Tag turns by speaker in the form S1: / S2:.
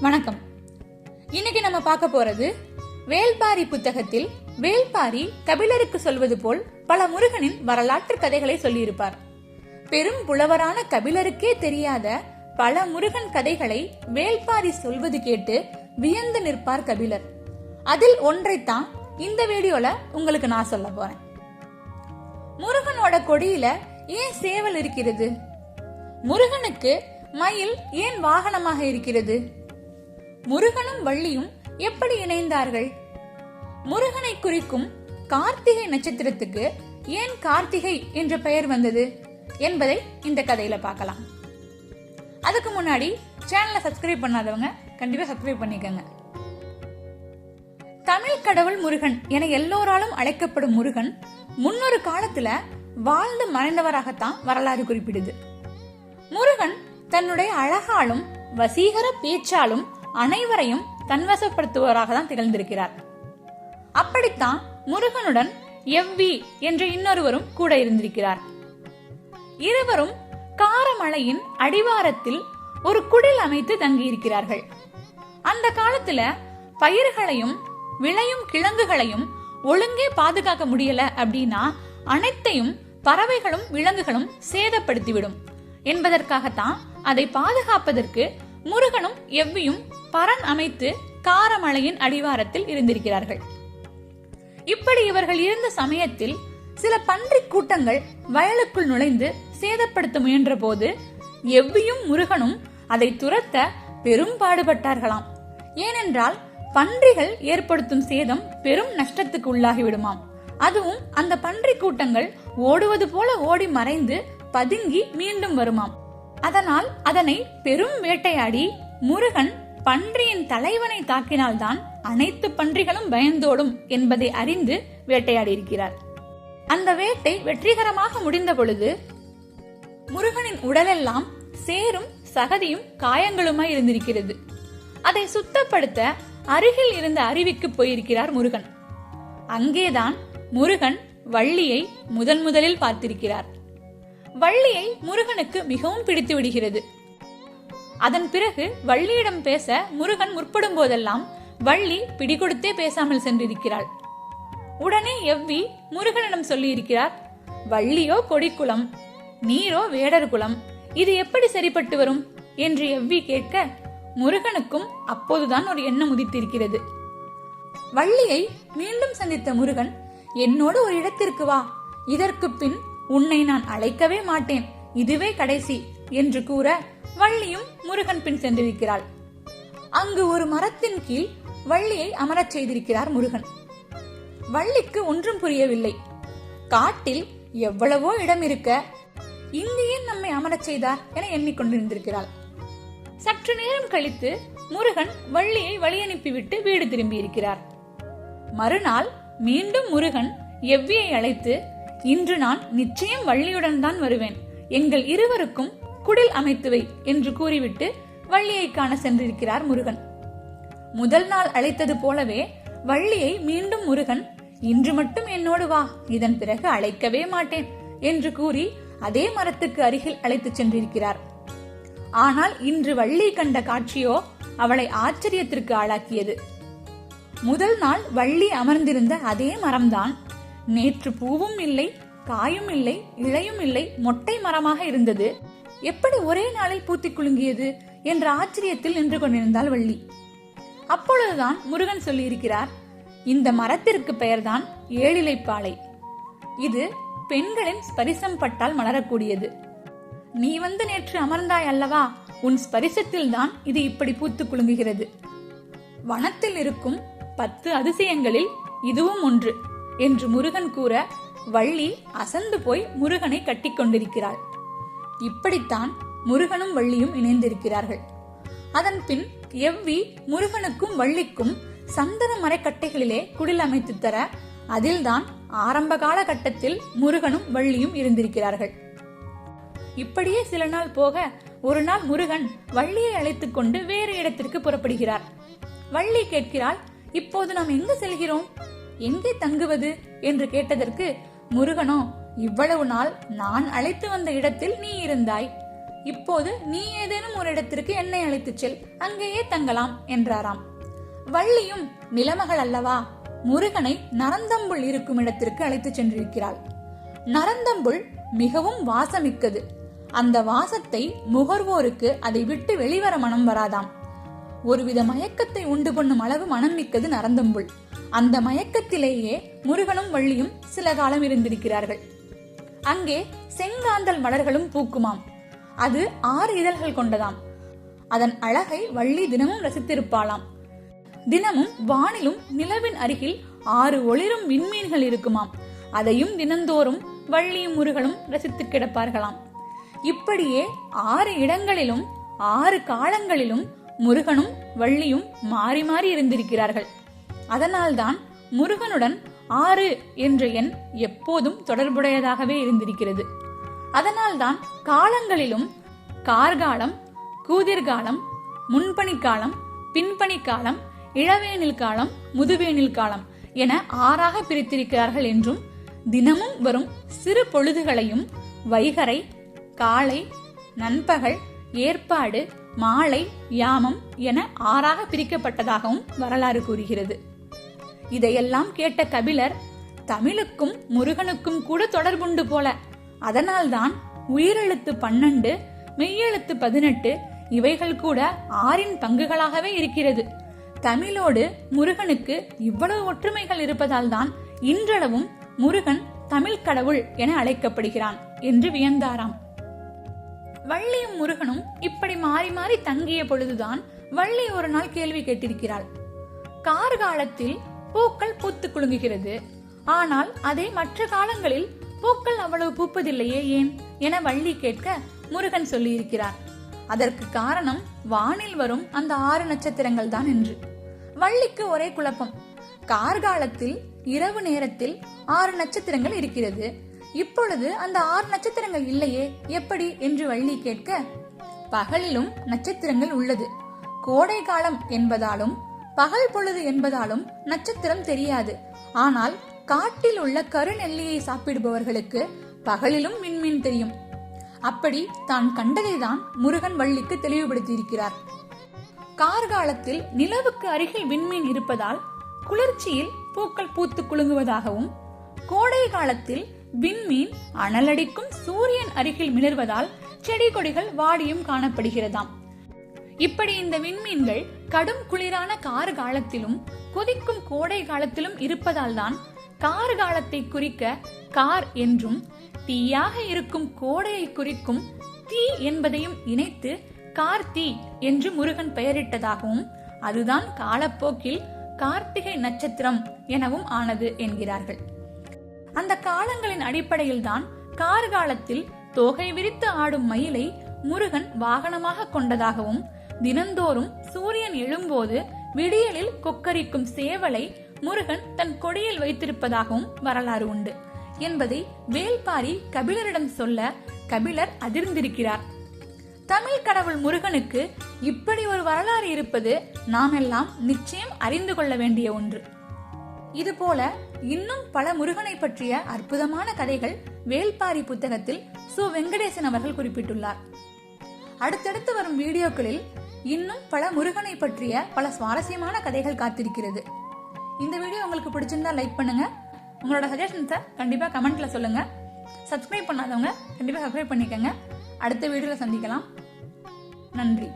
S1: வணக்கம். இன்னைக்கு நம்ம பார்க்க போறது வேல்பாரி புத்தகத்தில் வேல்பாரி கபிலருக்கு சொல்வது போல் பல முருகனின் வரலாற்று கதைகளை சொல்லியிருப்பார். பெரும் புலவரான கபிலருக்கே தெரியாத பல முருகன் கதைகளை வேல்பாரி சொல்வது கேட்டு வியந்து நிற்பார் கபிலர். அதில் ஒன்றைத்தான் இந்த வீடியோல உங்களுக்கு நான் சொல்ல போறேன். முருகனோட கொடியில ஏன் சேவல் இருக்கிறது? முருகனுக்கு மயில் ஏன் வாகனமாக இருக்கிறது? முருகனும் வள்ளியும் எப்படி இணைந்தார்கள்? முருகனை குறிக்கும் கார்த்திகை நட்சத்திரத்துக்கு ஏன் கார்த்திகை என்ற பெயர் வந்தது என்பதை இந்த கதையில பார்க்கலாம். அதுக்கு முன்னாடி சேனலை சப்ஸ்கிரைப் பண்ணாதவங்க கண்டிப்பா சப்ஸ்கிரைப் பண்ணிக்கோங்க. தமிழ் கடவுள் முருகன் என எல்லோராலும் அழைக்கப்படும் முருகன் முன்னொரு காலத்துல வாழ்ந்து மறைந்தவராகத்தான் வரலாறு குறிப்பிடுது. முருகன் தன்னுடைய அழகாலும் வசீகர பேச்சாலும் அனைவரையும் தன்வசப்படுத்துவராக தான் திகழ்ந்திருக்கிறார். அப்படித்தான் முருகனுடன் எவ்வி என்ற இன்னொருவரும் கூட இருந்திருக்கிறார். இருவரும் காரமலையின் அடிவாரத்தில் ஒரு குடில் அமைத்து தங்கியிருக்கிறார்கள். அந்த காலத்துல பயிர்களையும் விளையும் கிழங்குகளையும் ஒழுங்கே பாதுகாக்க முடியல அப்படின்னா அனைத்தையும் பறவைகளும் விலங்குகளும் சேதப்படுத்திவிடும். என்பதற்காகத்தான் அதை பாதுகாப்பதற்கு முருகனும் எவ்வியும் பரன் அமைத்து காரமலையின் அடிவாரத்தில் இருந்திருக்கிறார்கள். இப்படி இவர்கள் இருந்த சமயத்தில் சில பன்றி கூட்டங்கள் வயலுக்குள் நுழைந்து சேதப்படுத்த முயன்ற போது எவ்வியும் முருகனும் அதை துரத்த பெரும் பாடுபட்டார்களாம். ஏனென்றால் பன்றிகள் ஏற்படுத்தும் சேதம் பெரும் நஷ்டத்துக்கு உள்ளாகிவிடுமாம். அதுவும் அந்த பன்றி கூட்டங்கள் ஓடுவது போல ஓடி மறைந்து பதுங்கி மீண்டும் வருமாம். அதனால் அதனை பெரும் வேட்டையாடி முருகன் பன்றியின் தலைவனை தாக்கினால்தான் அனைத்து பன்றிகளும் பயந்தோடும் என்பதை அறிந்து வேட்டையாடி இருக்கிறார் அந்த வேட்டை வெற்றிகரமாக முடிந்த பொழுது முருகனின் உடலெல்லாம் சேரும் சகதியும் காயங்களுமாய் இருந்திருக்கிறது. அதை சுத்தப்படுத்த அருகில் இருந்த அருவிக்கு போயிருக்கிறார் முருகன். அங்கேதான் முருகன் வள்ளியை முதன் முதலில் பார்த்திருக்கிறார். வள்ளியை முருகனுக்கு மிகவும் பிடித்து விடுகிறது. அதன் பிறகு வள்ளியிடம் பேச முருகன் முற்படும் போதெல்லாம் வள்ளி பிடிகொடுத்தே பேசாமல் சென்றிருக்கிறாள். உடனே எவ்வி முருகனிடம் சொல்லியிருக்கிறார் வள்ளியோ கொடிக்குளம் நீரோ வேடர் குலம் இது எப்படி சரிப்பட்டு வரும்? என்று எவ்வி கேட்க முருகனுக்கும் அப்போதுதான் ஒரு எண்ணம் உதித்திருக்கிறது. வள்ளியை மீண்டும் சந்தித்த முருகன் என்னோடு ஒரு இடத்திற்கு வா இதற்கு பின் உன்னை நான் அழைக்கவே மாட்டேன். இதுவே கடைசி என்று கூற வள்ளியும் முருகன் பின் சென்றிருக்கிறாள். அங்கு ஒரு மரத்தின் கீழ் வள்ளியை அமரச் செய்திருக்கிறார் முருகன். வள்ளிக்கு ஒன்றும் புரியவில்லை. காட்டில் எவ்வளவோ இடம் இருக்க இங்கு ஏன் நம்மை அமரச் செய்தார் என எண்ணிக்கொண்டிருந்திருக்கிறாள். சற்று நேரம் கழித்து முருகன் வள்ளியை வழியனுப்பிவிட்டு வீடு திரும்பியிருக்கிறார். மறுநாள் மீண்டும் முருகன் எவ்வியை அழைத்து இன்று நான் நிச்சயம் வள்ளியுடன் தான் வருவேன். எங்கள் இருவருக்கும் குடில் அமைத்துவை என்று கூறிவிட்டு வள்ளியை காண சென்றிருக்கிறார் முருகன். முதல் நாள் அழைத்தது போலவே வள்ளியை மீண்டும் முருகன் இன்று மட்டும் என்னோடு வா இதன் பிறகு அழைக்கவே மாட்டேன் என்று கூறி அதே மரத்துக்கு அருகில் அழைத்துச் சென்றிருக்கிறார். ஆனால் இன்று வள்ளி கண்ட காட்சியோ அவளை ஆச்சரியத்திற்கு ஆளாக்கியது. முதல் நாள் வள்ளி அமர்ந்திருந்த அதே மரம்தான் நேற்று பூவும் இல்லை காயும் இல்லை இழையும் இல்லை மொட்டை மரமாக இருந்தது. எப்படி ஒரே நாளில் பூத்தி குலுங்கியது என்ற ஆச்சரியத்தில் நின்று கொண்டிருந்தாள் வள்ளி. அப்பொழுதுதான் முருகன் சொல்லியிருக்கிறார் இந்த மரத்திற்கு பெயர்தான் ஏழிலைப்பாலை இது பெண்களின் ஸ்பரிசம் பட்டால் மலரக்கூடியது. நீ வந்து நேற்று அமர்ந்தாய் அல்லவா? உன் ஸ்பரிசத்தில் தான் இது இப்படி பூத்து குலுங்குகிறது. வனத்தில் இருக்கும் பத்து அதிசயங்களில் இதுவும் ஒன்று. என்று முருகன் கூற வள்ளி அசந்து போய் முருகனை கட்டிக்கொண்டிருக்கிறாள் இப்படித்தான் முருகனும் வள்ளியும் இணைந்திருக்கிறார்கள். அதன் பின் எவ்வி முருகனுக்கும் வள்ளிக்கும் சந்தன மரக்கட்டைகளிலே குடில் அமைத்து தர அதில்தான் ஆரம்ப கால கட்டத்தில் முருகனும் வள்ளியும் இருந்திருக்கிறார்கள். இப்படியே சில நாள் போக ஒரு நாள் முருகன் வள்ளியை அழைத்துக் கொண்டு வேறு இடத்திற்கு புறப்படுகிறார். வள்ளி கேட்கிறாள் இப்போது நாம் எங்கு செல்கிறோம்? எங்கே தங்குவது? என்று கேட்டதற்கு முருகனோ இவ்வளவு நாள் நான் அழைத்து வந்த இடத்தில் நீ இருந்தாய். இப்போது நீ ஏதேனும் ஒரு இடத்திற்கு என்னை அழைத்துச் செல். அங்கேயே தங்கலாம் என்றாராம். வள்ளியும் நிலமகள் அல்லவா? முருகனை நரந்தம்புள் இருக்கும் இடத்திற்கு அழைத்துச் சென்றிருக்கிறாள். நரந்தம்புள் மிகவும் வாசமிக்கது. அந்த வாசத்தை முகர்வோருக்கு அதை விட்டு வெளிவர மனம் வராதாம். ஒருவித மயக்கத்தை உண்டு பண்ணும் அளவு மனம் மிக்கது நரந்தம்புள். அந்த மயக்கத்திலேயே முருகனும் வள்ளியும் சில காலம் இருந்திருக்கிறார்கள். அங்கே செங்காந்தல் மலர்களும் பூக்குமாம். அது ஆறு இதழ்கள் கொண்டதாம். அதன் அழகை வள்ளி தினமும் ரசித்திருப்பாளாம். தினமும் வானிலும் நிலவின் அருகில் ஆறு ஒளிரும் விண்மீன்கள் இருக்குமாம். அதையும் தினந்தோறும் வள்ளியும் முருகனும் ரசித்து கிடப்பார்களாம். இப்படியே ஆறு இடங்களிலும் ஆறு காலங்களிலும் முருகனும் வள்ளியும் மாறி மாறி இருந்திருக்கிறார்கள். அதனால்தான் முருகனுடன் ஆறு என்ற எண் எப்போதும் தொடர்புடையதாகவே இருந்திருக்கிறது. அதனால்தான் காலங்களிலும் கார்காலம் கூதிர்காலம் முன்பணிக்காலம் பின்பணிக்காலம் இளவேனில் காலம் முதுவேனில் காலம் என ஆறாக பிரித்திருக்கிறார்கள் என்றும் தினமும் வரும் சிறு பொழுதுகளையும் வைகரை காலை நண்பகல் ஏற்பாடு மாலை யாமம் என ஆறாக பிரிக்கப்பட்டதாகவும் வரலாறு கூறுகிறது. இதையெல்லாம் கேட்ட கபிலர் தமிழுக்கும் முருகனுக்கும் கூட தொடர்புண்டு போல. அதனால்தான் உயிரெழுத்து பன்னெண்டு மெய்யெழுத்து பதினெட்டு இவைகள் கூட ஆறின் பங்குகளாகவே இருக்கிறது. தமிழோடு முருகனுக்கு இவ்வளவு ஒற்றுமைகள் இருப்பதால் தான் இன்றளவும் முருகன் தமிழ் கடவுள் என அழைக்கப்படுகிறான் என்று வியந்தாராம். வள்ளியும் முருகனும் இப்படி மாறி மாறி தங்கிய பொழுதுதான் வள்ளி ஒரு நாள் கேள்வி கேட்டிருக்கிறாள். கார்காலத்தில் பூக்கள் பூத்து குலுங்குகிறது. ஆனால் அதே மற்ற காலங்களில் பூக்கள் அவ்வளவு பூப்பதில்லையே ஏன் என வள்ளி கேட்க முருகன் சொல்லியிருக்கிறார். அதற்கு காரணம் வானில் வரும் அந்த ஆறு நட்சத்திரங்கள் தான் என்று. வள்ளிக்கு ஒரே குழப்பம். கார்காலத்தில் இரவு நேரத்தில் ஆறு நட்சத்திரங்கள் இருக்கிறது. இப்பொழுது அந்த ஆறு நட்சத்திரங்கள் இல்லையே? எப்படி? என்று வள்ளி கேட்க பகலிலும் நட்சத்திரங்கள் உள்ளது. கோடை காலம் என்பதாலும் பகல் பொழுது என்பதாலும் நட்சத்திரம் தெரியாது. ஆனால் காட்டில் உள்ள கருநெல்லியை சாப்பிடுபவர்களுக்கு பகலிலும் விண்மீன் தெரியும். அப்படி தான் கண்டதை தான் முருகன் வள்ளிக்கு தெளிவுபடுத்தியிருக்கிறார். கார்காலத்தில் நிலவுக்கு அருகில் விண்மீன் இருப்பதால் குளிர்ச்சியில் பூக்கள் பூத்து குலுங்குவதாகவும் கோடை காலத்தில் விண்மீன் அனலடிக்கும் சூரியன் அருகில் மிளர்வதால் செடி கொடிகள் வாடியும் காணப்படுகிறதாம். இப்படி இந்த விண்மீன்கள் கடும் குளிரான கார் காலத்திலும் கொதிக்கும் கோடை காலத்திலும் இருப்பதால் தான் கார் காலத்தை குறிக்க கார் என்றும் தீயாக இருக்கும் கோடையை குறிக்கும் தீ என்பதையும் இணைத்து கார்த்தி என்று முருகன் பெயரிட்டதாகவும் அதுதான் காலப்போக்கில் கார்த்திகை நட்சத்திரம் எனவும் ஆனது என்கிறார்கள். அந்த காலங்களின் அடிப்படையில் தான் கார்காலத்தில் தோகை விரித்து ஆடும் மயிலை முருகன் வாகனமாக கொண்டதாகவும் தினந்தோறும் சூரியன் எழும்போது விடியலில் கொக்கரிக்கும் சேவலை முருகன் தன் கொடியில் வைத்திருப்பதாகவும் வரலாறு உண்டு. என்பதை வேல்பாரி கபிலரிடம் சொல்ல கபிலர் அதிர்ந்திருக்கிறார். தமிழ் கடவுள் முருகனுக்கு இப்படி ஒரு வரலாறு இருப்பது நாம் எல்லாம் நிச்சயம் அறிந்து கொள்ள வேண்டிய ஒன்று. இதுபோல இன்னும் பல முருகனை பற்றிய அற்புதமான கதைகள் வேல்பாரி புத்தகத்தில் சு. வெங்கடேசன் அவர்கள் குறிப்பிட்டுள்ளார். அடுத்தடுத்து வரும் வீடியோக்களில் இன்னும் பல முருகனை பற்றிய பல சுவாரஸ்யமான கதைகள் காத்திருக்கிறது. இந்த வீடியோ உங்களுக்கு பிடிச்சிருந்தா லைக் பண்ணுங்க. உங்களோட சஜஷன்ஸை கண்டிப்பாக கமெண்ட்ல சொல்லுங்க. சப்ஸ்கிரைப் பண்ணாதவங்க கண்டிப்பாக சப்ஸ்கிரைப் பண்ணிக்கோங்க. அடுத்த வீடியோவில் சந்திக்கலாம். நன்றி.